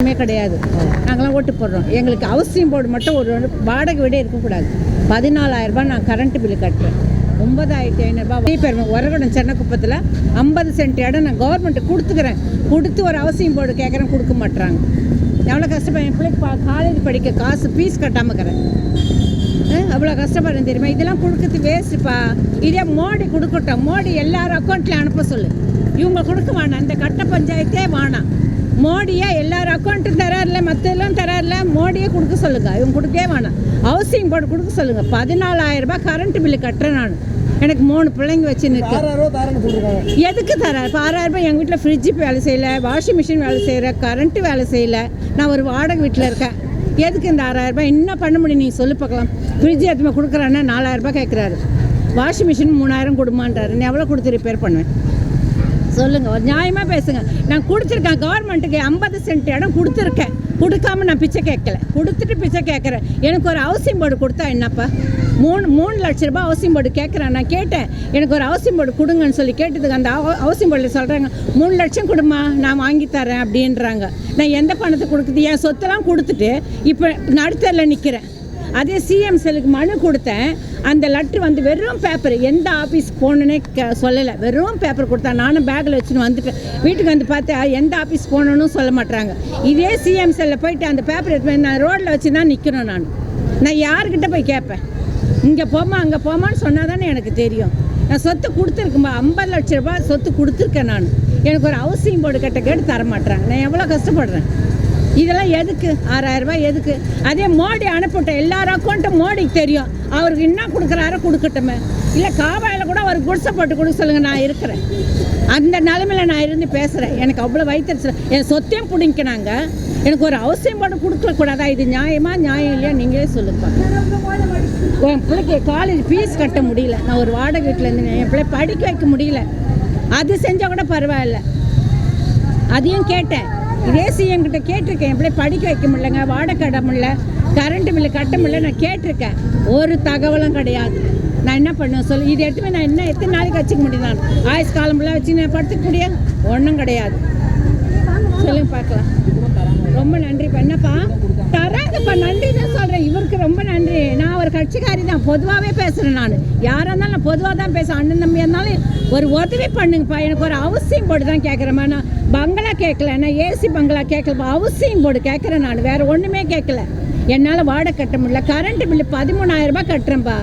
எதுவுமே கிடையாது. நாங்களாம் ஓட்டு போடுறோம். எங்களுக்கு அவசியம் போர்டு மட்டும் ஒரு வாடகை வீடே இருக்கக்கூடாது. பதினாலாயிரம் ரூபாய் நான் கரண்ட் பில்லு கட்டுறேன். ஒன்பதாயிரத்தி ஐநூறுரூபா பெருமை உரகடம் சென்னக்குப்பத்தில் ஐம்பது சென்ட் இடம் நான் கவர்மெண்ட்டு கொடுத்துக்கிறேன். கொடுத்து ஒரு அவசியம் போர்டு கேட்குறேன் கொடுக்க மாட்றாங்க. எவ்வளோ கஷ்டப்பா என் பிள்ளைக்கு பா காலேஜ் படிக்க காசு ஃபீஸ் கட்டாமல் இருக்கிறேன். அவ்வளோ கஷ்டப்படுறேன் தெரியுமா? இதெல்லாம் கொடுக்கறது வேஸ்ட்டுப்பா இதே மோடி கொடுக்கட்டும். மோடி எல்லாரும் அக்கௌண்ட்லேயும் அனுப்ப சொல்லு. இவங்க கொடுக்க வேணாம். இந்த கட்ட பஞ்சாயத்தே வேணாம். மோடியே எல்லாரும் அக்கௌண்ட்டும் தராருல மற்றெல்லாம் தராருல மோடியே கொடுக்க சொல்லுங்க. இவங்க கொடுக்கவே வேணாம். ஹவுசிங் போர்டு கொடுக்க சொல்லுங்க. பதினாலாயிரம் ரூபாய் கரண்ட் பில்லு கட்டுறேன் நான். எனக்கு மூணு பிள்ளைங்க வச்சு நிற்க எதுக்கு தர இப்போ ஆறாயிரம் ரூபாய் எங்கள் வீட்டில் ஃப்ரிட்ஜு வேலை செய்யலை வாஷிங் மிஷின் வேலை செய்யல கரண்ட்டு வேலை செய்யலை. நான் ஒரு வாடகை வீட்டில் இருக்கேன். எதுக்கு இந்த ஆறாயிரம் ரூபாய்? என்ன பண்ண முடியும்? நீங்கள் சொல்லி பார்க்கலாம். ஃப்ரிட்ஜ் எதுவுமே கொடுக்குறான்னா நாலாயிரம் ரூபாய் கேட்குறாரு வாஷிங் மிஷின் மூணாயிரம் கொடுமான்றாரு. நான் எவ்வளோ கொடுத்து ரிப்பேர் பண்ணுவேன் சொல்லுங்கள் ஒரு நியாயமாக பேசுங்க. நான் கொடுத்துருக்கேன் கவர்மெண்ட்டுக்கு ஐம்பது சென்ட் இடம் கொடுத்துருக்கேன். கொடுக்காம நான் பிச்சை கேட்கல. கொடுத்துட்டு பிச்சை கேட்குறேன். எனக்கு ஒரு ஹவுசிங் போர்டு கொடுத்தா என்னப்பா? மூணு மூணு லட்ச ரூபாய் ஹவுசிங் போர்டு கேட்குறேன் நான் கேட்டேன். எனக்கு ஒரு ஹவுசிங் போர்டு கொடுங்கன்னு சொல்லி கேட்டதுக்கு அந்த ஹவுசிங் போர்டில் சொல்கிறாங்க மூணு லட்சம் கொடுமா நான் வாங்கி தரேன் அப்படின்றாங்க. நான் எந்த பணத்தை கொடுக்குது? என் சொத்தெல்லாம் கொடுத்துட்டு இப்போ நடுத்தரில் நிற்கிறேன் அதே சிஎம் செல்லுக்கு மனு கொடுத்தேன். அந்த லெட்ரு வந்து வெறும் பேப்பர் எந்த ஆஃபீஸ் போகணுன்னே க சொல்லலை. வெறும் பேப்பர் கொடுத்தா நானும் பேக்கில் வச்சுன்னு வந்துட்டேன். வீட்டுக்கு வந்து பார்த்தா எந்த ஆஃபீஸ் போகணுன்னு சொல்ல மாட்டாங்க இதே சிஎம் செல்லில் போயிட்டு அந்த பேப்பர் எடுத்து நான் ரோட்டில் வச்சு தான் நிற்கணும் நான். நான் யார்கிட்ட போய் கேட்பேன்? இங்கே போமா அங்கே போமான்னு சொன்னால் தானே எனக்கு தெரியும். நான் சொத்து கொடுத்துருக்கும்பா ஐம்பது லட்ச ரூபாய் சொத்து கொடுத்துருக்கேன் நான். எனக்கு ஒரு ஹவுசிங் போர்டு கட்ட கேட்டு தர மாட்டேறேன் நான் எவ்வளோ கஷ்டப்படுறேன்? இதெல்லாம் எதுக்கு? ஆறாயிரம் ரூபாய் எதுக்கு? அதே மோடி அனுப்பிட்டேன் எல்லார் அக்கௌண்ட்டும் மோடிக்கு தெரியும். அவருக்கு என்ன கொடுக்குறாரோ கொடுக்கட்டுமே. இல்லை காவாயில் கூட அவருக்கு குடிசை போட்டு கொடுக்க சொல்லுங்கள் நான் இருக்கிறேன். அந்த நிலமையில நான் இருந்து பேசுகிறேன் எனக்கு அவ்வளோ வயிற்றுச்சல் என் சொத்தையும் பிடிங்கினாங்க. எனக்கு ஒரு அவசியம் போட்டு கொடுக்கக்கூடாதா இது நியாயமா நியாயம் இல்லையா? நீங்களே சொல்லுங்க. என் பிள்ளைக்கு காலேஜ் ஃபீஸ் கட்ட முடியல. நான் ஒரு வாடகை வீட்டில் இருந்து என் பிள்ளை படிக்க வைக்க முடியல. அது செஞ்சால் கூட பரவாயில்ல. அதையும் கேட்டேன். இதே சிஎம் கேட்டிருக்கேன். என் பிள்ளை படிக்க வைக்க முடியலங்க வாடகை கட்ட முடியல கரண்ட் பில்லு கட்ட முடியல நான் கேட்டிருக்கேன். ஒரு தகவலும் கிடையாது. நான் என்ன பண்ணுவேன் சொல்லு? இது எடுத்துமே நான் என்ன எத்தனை நாளைக்கு வச்சுக்க முடியும் நான்? ஆயுஸ் காலம் வச்சு நான் படுத்துக்க முடியும் ஒன்றும் கிடையாது. சொல்லுங்க பார்க்கலாம். ரொம்ப நன்றிப்பா என்னப்பா தராங்கப்பா நன்றி தான் சொல்கிறேன் இவருக்கு ரொம்ப நன்றி. ஒரு கட்சிக்காரி தான் பொதுவாகவே பேசுகிறேன் நான். யாராக இருந்தாலும் நான் பொதுவாக தான் பேசுகிறேன் அண்ணன் தம்பி இருந்தாலும் ஒரு உதவி பண்ணுங்கப்பா. எனக்கு ஒரு அவசியம் போட்டு தான் கேட்குறேம்மா நான் பங்களா கேட்கல நான் ஏசி பங்களா கேட்கலப்பா அவசியம் போட்டு கேட்குறேன் நான். வேறு ஒன்றுமே கேட்கல என்னால் வாடகை கட்ட முடியல. கரண்ட் பில்லு பதிமூணாயிரம் ரூபாய் கட்டுறேன்ப்பா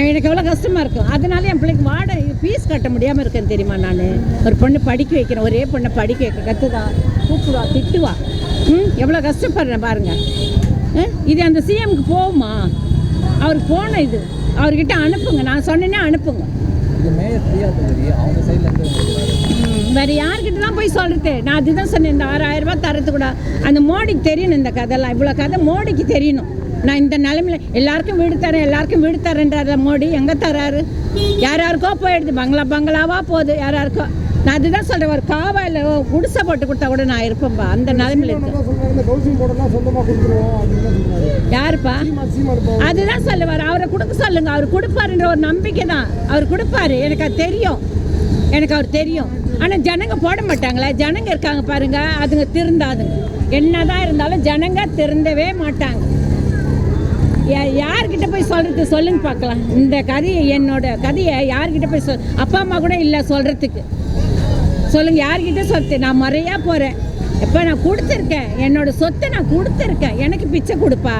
எனக்கு எவ்வளோ கஷ்டமாக இருக்கும். அதனால என் பிள்ளைக்கு வாடகை ஃபீஸ் கட்ட முடியாமல் இருக்கேன் தெரியுமா நான்? ஒரு பொண்ணு படிக்க வைக்கிறேன். ஒரே பொண்ணை படிக்க வைக்க கற்றுதா கூப்பிடுவா திட்டுவா. ம்? எவ்வளோ கஷ்டப்படுறேன் பாருங்கள் இது அந்த சிஎம்க்கு போகுமா? அவருக்கு போன இது. அவர்கிட்ட அனுப்புங்க. நான் சொன்னேனே அனுப்புங்க. வேற யார்கிட்ட தான் போய் சொல்றது? நான் அதுதான் சொன்னேன். இந்த ஆறாயிரம் ரூபாய் தரது கூட அந்த மோடிக்கு தெரியணும் இந்த கதைலாம். இவ்வளோ கதை மோடிக்கு தெரியணும். நான் இந்த நிலைமையில எல்லாருக்கும் வீடு தரேன் எல்லாருக்கும் வீடு தரேன்றாரு மோடி. எங்கே தராரு யார் யாருக்கோ போயிடுது. பங்களா பங்களாவா போகுது. யார் யாருக்கோ நான் அதுதான் சொல்கிறேன் ஒரு காவாயில் குடிசை போட்டு கொடுத்தா கூட நான் இருப்பேன்ப்பா அந்த நிலைமையில இருக்கேன். யாருப்பா? அதுதான் சொல்லுவார். அவரை கொடுக்க சொல்லுங்க. அவர் கொடுப்பாருன்ற ஒரு நம்பிக்கை தான். அவர் கொடுப்பாரு. எனக்கு அது தெரியும். எனக்கு அவர் தெரியும். ஆனால் ஜனங்க போட மாட்டாங்களே. ஜனங்க இருக்காங்க பாருங்க. அதுங்க திருந்தாதுங்க. என்னதான் இருந்தாலும் ஜனங்க திருந்தவே மாட்டாங்க. யார்கிட்ட போய் சொல்றது சொல்லுங்க பார்க்கலாம். இந்த கதையை என்னோட கதையை யார்கிட்ட போய் சொல் அப்பா அம்மா கூட இல்லை சொல்றதுக்கு. சொல்லுங்கள் யார்கிட்ட சொத்து? நான் முறையா போகிறேன் எப்போ நான் கொடுத்துருக்கேன்? என்னோட சொத்தை நான் கொடுத்துருக்கேன். எனக்கு பிச்சை கொடுப்பா?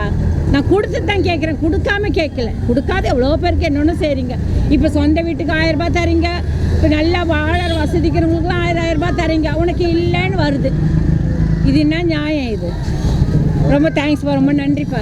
நான் கொடுத்து தான் கேட்குறேன் கொடுக்காம கேட்கல கொடுக்காத எவ்வளோ பேருக்கு என்னொன்று செய்கிறீங்க இப்போ சொந்த வீட்டுக்கு ஆயிரம் ரூபாய் தரீங்க. இப்போ நல்லா வாழற வசதிக்கிறவங்களுக்குலாம் ஆயிரம் ஆயிரம் ரூபாய் தரீங்க. உனக்கு இல்லைன்னு வருது. இது என்ன நியாயம் இது? ரொம்ப தேங்க்ஸ்ப்பா ரொம்ப நன்றிப்பா.